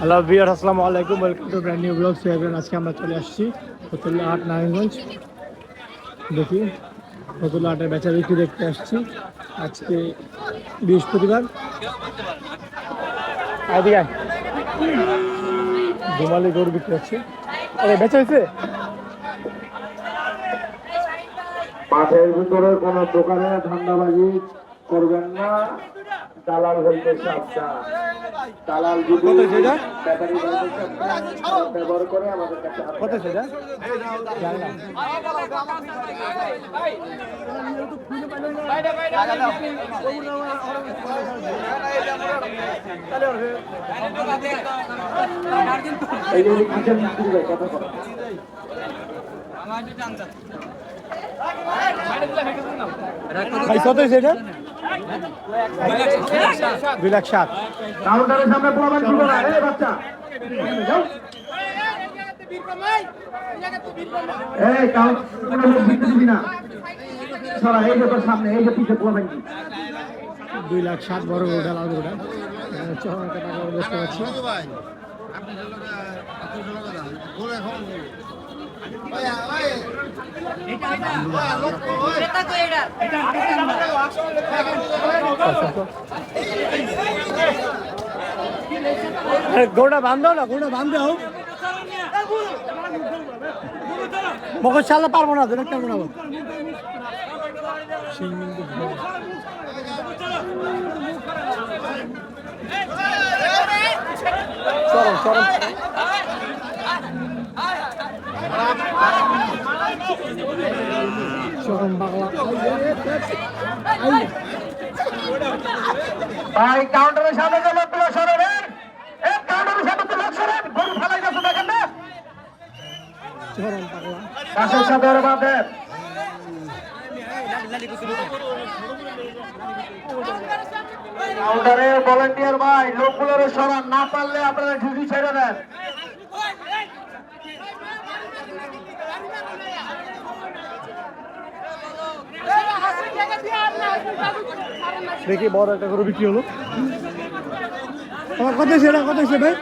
Hello বিয়ার আসসালামু আলাইকুম। Welcome to brand new blog সোয়াবেন আজকে আমরা চলে আসছি ফতুল্লা হাট নারায়ণগঞ্জ। দেখি ফতুল্লা হাটের বেচা বিক্রি দেখতে আসছি। আজকে বৃহস্পতিবার। ঘুমালি গরু বিক্রি হচ্ছে। আরে, বেচা হয়েছে? মাঠের ভিতরে কোন দোকানে ধান্দাবাজি করবেন না। দালাল হইতে দালাল ব্যবহার করে আমাদের কাছে। কত সেটা কত এটা? দুই লাখ সাত কাউন্টারের সামনে পোলাপান ছিল না, এই বাচ্চা। যাও। এই কাউন্টারের ভিতরে দিবি না। সরা, এই যে তোর সামনে, এই যে পিছে পোলাপান কি? দুই লাখ সাত বড় গরুটা লাল একটা টাকা দেখতে গরুটা বান্ধব না, গরুটা বান্ধে হোক। মকর সালে পারব না দুটো কেমন হব? চরম চরম চরম বাংলা ভাই কাউন্টারের সামনে যে লোকগুলো সরেন এই কাউন্টারের সামনে তো লোক সরেন গরু ফালাই গেছে, দেখেন না? পাশের সাথে ওরা বাঁধেন কাউন্টারের ভলেন্টিয়ার ভাই, লোকগুলোর সরান না পারলে আপনারা ডিউটি ছেড়ে দেন। দেখি বড় একটা গরু বিক্রি হলো। আমার কত সেটা কত সে ভাই।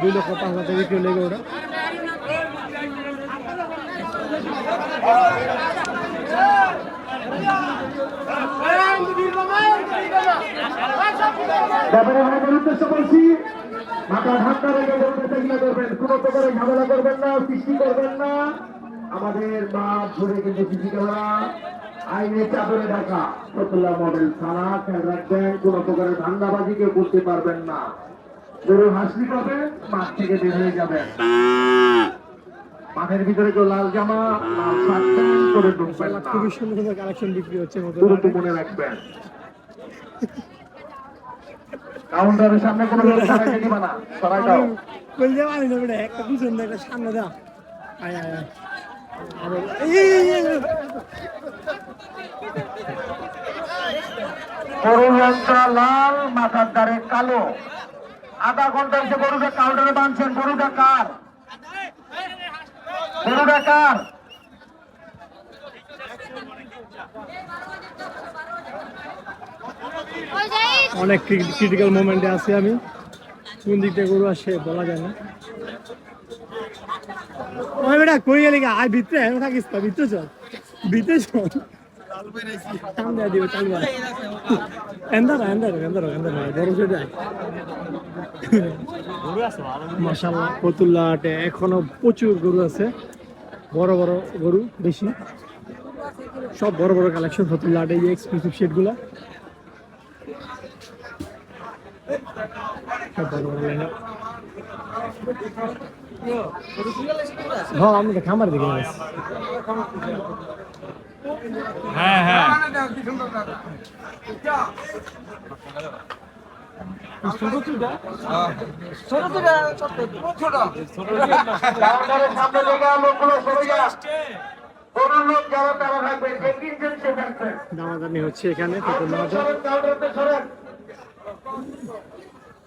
দুই লক্ষ পাঁচ হাজার বিক্রি হলো গরুটা। ব্যাপারে আমাদের উদ্দেশ্য বলছি মাথা ঠান্ডা রেখে গরুটা চেষ্টা করবেন কোনো প্রকারে ঝামেলা করবেন না সৃষ্টি করবেন না। আমাদের মাঠ ধরে কিন্তু সিসি ক্যামেরা আইনে চাদরে ঢাকা। ফতুল্লাহ মডেল থানা খেয়াল রাখবেন কোনো প্রকারের ধান্দাবাজি কেউ করতে পারবেন না। গরু হাসলি পাবেন মাঠ থেকে বের হয়ে যাবেন। মাঠের ভিতরে কেউ লাল জামা লাল শার্ট প্যান্ট করে ঢুকবেন খুবই সুন্দর কালেকশন বিক্রি হচ্ছে গুরুত্ব মনে রাখবেন। কাউন্টারের সামনে কোনো লোক সরাইতে দিবা না। সরাই দাও কই যাবা আমি না বেটা একটা পিছন একটা সামনে দা আয় আয় আরে। গরুর রংটা লাল মাথার দ্বারে কালো। আধা ঘণ্টা এসে গরুটা কাউন্টারে বাঁধছেন। গরুটা কার? গরুটা কার? অনেক ক্রিটিক্যাল মোমেন্টে আছি আমি। কোন দিক থেকে গরু আসে বলা যায় না। ওই বেটা, কই গেলি আয় ভিতরে আমি থাকিস তো, ভিতরে চল। ভিতরে চল। মাশাআল্লাহ ফতুল্লা হাটে এখনও প্রচুর গরু আছে। বড় বড় গরু, বেশি। সব বড় বড় কালেকশন ফতুল্লা হাটে এক্সক্লুসিভ শেডগুলা সব বড় বড় লাইন হ্যাঁ আমি খামার দিকে গেছি কাউন্টারের সামনে থেকে লোকগুলো সরে যা গরুর লোক যারা তারা থাকবেন যে কিনছেন সে থাকবেন দামাদামি হচ্ছে এখানে।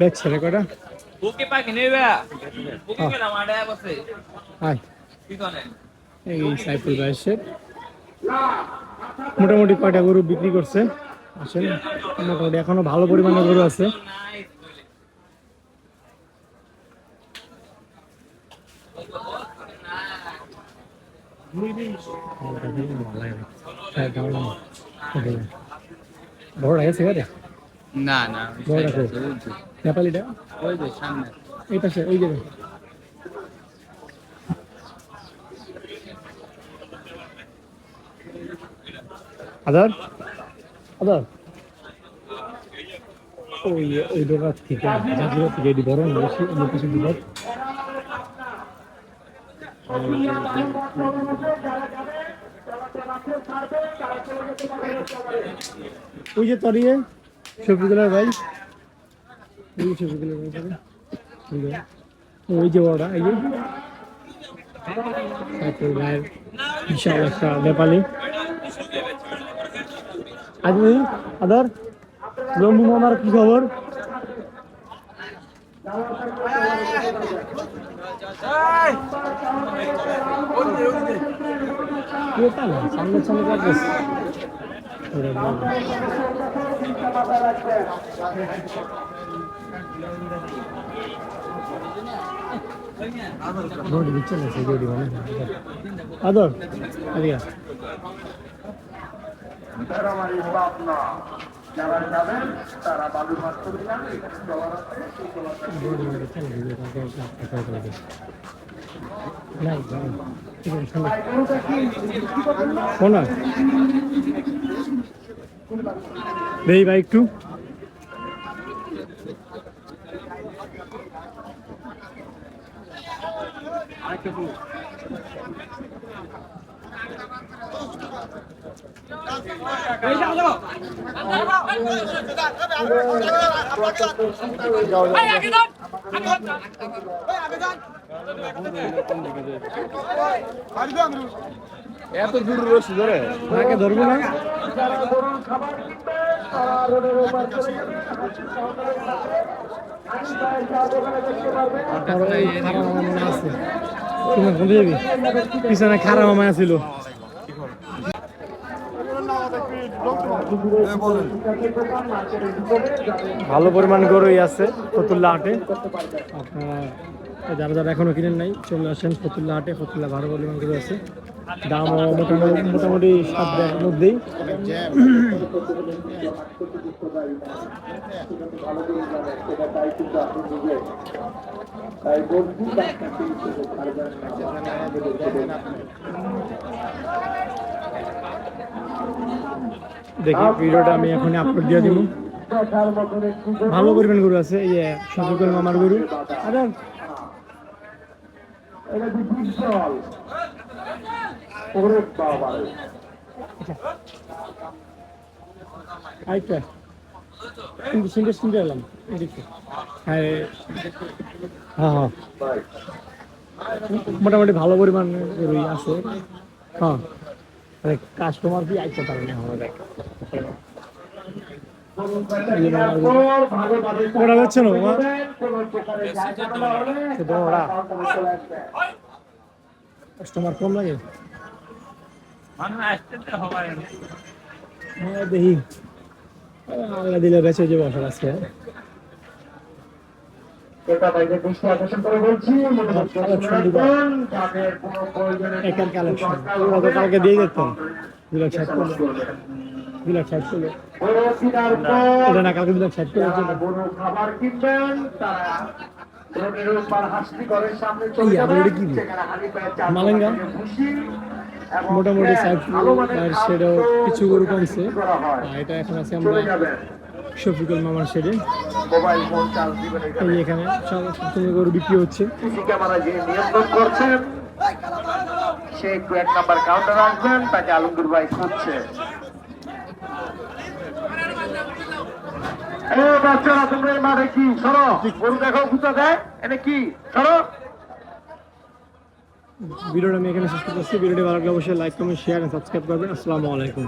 রে কটা বুকে পাখি নেবে গেলাম বসে। হাই এই সাইফুল ভাইসের মোটামুটি কয়টা গরু বিক্রি করছে? আসেন মোটামুটি এখনও ভালো পরিমাণে গরু আছে। বড় গেছে না না বড় আছে? নেপালিটা? ওই যে সামনে। এই পাশে ওই যাবে আদার? আদার। ওই ওই দোকান থেকে জাতীয় থেকে এটি বড় বেশি অন্য কিছু দোকান ওই যে তরিয়ে শফিকুল্লার ভাই। ওই যে। ওই বড়টা এই যে তারপর গায়ের বিশাল একটা নেপালি আজ আদার লম্বু মামার কি খবর? সামনে ನೋಡಿ ಬಿಚ್ಚಲ್ಲ ಸಿಗೋಡಿ ಅದೋ ಅದೀಗ তেরামারি পাবনা যারা যাবেন তারা বালু মাছ করে যাবে ডলার আছে সেই ডলার এত দূর রয়েছে ধরে ওনাকে ধরবো না খাবার তারা রোডের আমার আছে পিছনে খারাপ আমার ছিল। ভালো পরিমাণ গরুই আছে, ফতুল্লা হাটে। আপনারা যারা যারা এখনও কিনেন নাই। চলে আসেন ফতুল্লা হাটে। ফতুল্লা ভালো পরিমাণ গরু আছে। দাম মোটামুটি সাত দেড় মধ্যেই। দেখি, ভিডিওটা আমি এখনই আপলোড দিয়ে দিব। ভালো পরিমাণ গরু আছে ইয়ে যে সজুকল মামার গরু। আরে ওরে বাবা। আরেকটা কিন্তু সিনটে সিনটে এলাম এদিকে। হ্যাঁ। হ্যাঁ মোটামুটি ভালো পরিমাণ গরুই আছে। হ্যাঁ। কাস্টমার কি আইতে পারে না আমাদের ওরা হচ্ছে না ওরা। কাস্টমার কম লাগে? হ্যাঁ দেখি। আল্লাহ দিলে বেঁচে যে বছর আছে এটা ভাইদের দৃষ্টি আকর্ষণ করে বলছি হচ্ছে কালেকশন দিব। রাখবেন, যাদের কোনো প্রয়োজনে একার কালেকশন। ওরা দিয়ে যেতেন দুই লাখ ষাট করল লাখ ষাট করল এটা না কালকে দুই লাখ ষাট করল খাবার কিনবেন তারা রোডের উপর হাসলি ঘরের সামনে চলে এই আবার যাবেন এটা কি? সেখানে হাঁড়ি পায়ের চার মালেঙ্গা? মোটামুটি আর সেটাও কিছু গরু কমছে এটা এখন আছে আমরা শফিকুল মামার এই এখানে সব গরু বিক্রি হচ্ছে। সিসি ক্যামেরা যে নিয়ন্ত্রণ করছেন সে একটু এক নাম্বার কাউন্টার আসবেন, তাকে আলমগীর ভাই খুঁজছে। বাচ্চারা, তোমরা এই মাঠে কি? সরো। গরু দেখো গুতা দেয়। এনে কি? সরো। ভিডিওটা আমি এখানে শেষ করতেছি। ভিডিওটি ভালো লাগলে অবশ্যই লাইক কমেন্ট শেয়ার সাবস্ক্রাইব করবেন। আসসালামু আলাইকুম।